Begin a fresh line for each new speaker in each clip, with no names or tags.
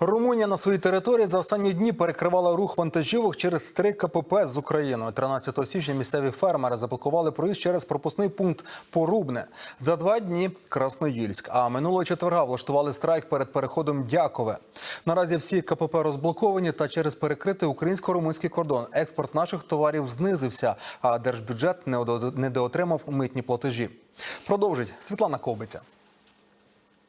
Румунія на своїй території за останні дні перекривала рух вантажівок через три КПП з Україною. 13 січня місцеві фермери заблокували проїзд через пропускний пункт Порубне. За два дні Красноїльськ. А минулого четверга влаштували страйк перед переходом Дякове. Наразі всі КПП розблоковані та через перекритий українсько-румунський кордон експорт наших товарів знизився, а держбюджет недоотримав митні платежі. Продовжить Світлана Ковбиця.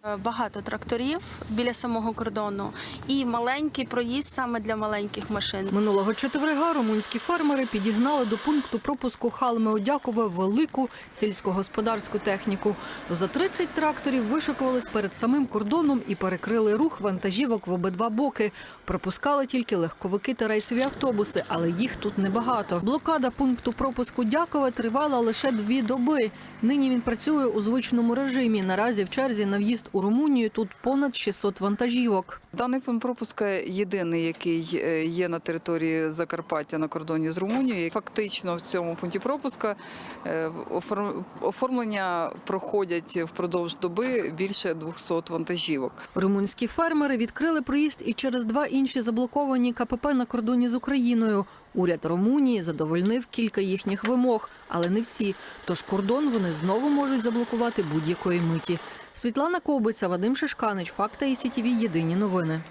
Е, Багато тракторів біля самого кордону і маленький проїзд саме для маленьких машин.
Минулого четверга румунські фермери підігнали до пункту пропуску Халме-Одякове велику сільськогосподарську техніку. За 30 тракторів вишикувались перед самим кордоном і перекрили рух вантажівок в обидва боки. Пропускали тільки легковики та рейсові автобуси, але їх тут небагато. Блокада пункту пропуску Дякове тривала лише дві доби. Нині він працює у звичному режимі. Наразі в черзі на в'їзд у Румунію тут понад 600 вантажівок.
Даний пункт пропуска єдиний, який е, є на території Закарпаття на кордоні з Румунією. Фактично в цьому пункті пропуска е, оформлення проходять впродовж доби більше 200 вантажівок.
Румунські фермери відкрили проїзд і через два інші заблоковані КПП на кордоні з Україною. Уряд Румунії задовольнив кілька їхніх вимог, але не всі. Тож кордон вони знову можуть заблокувати будь-якої миті. Світлана Кобиця, Вадим Шишканич, Факта і СІТІВІ. Єдині новини.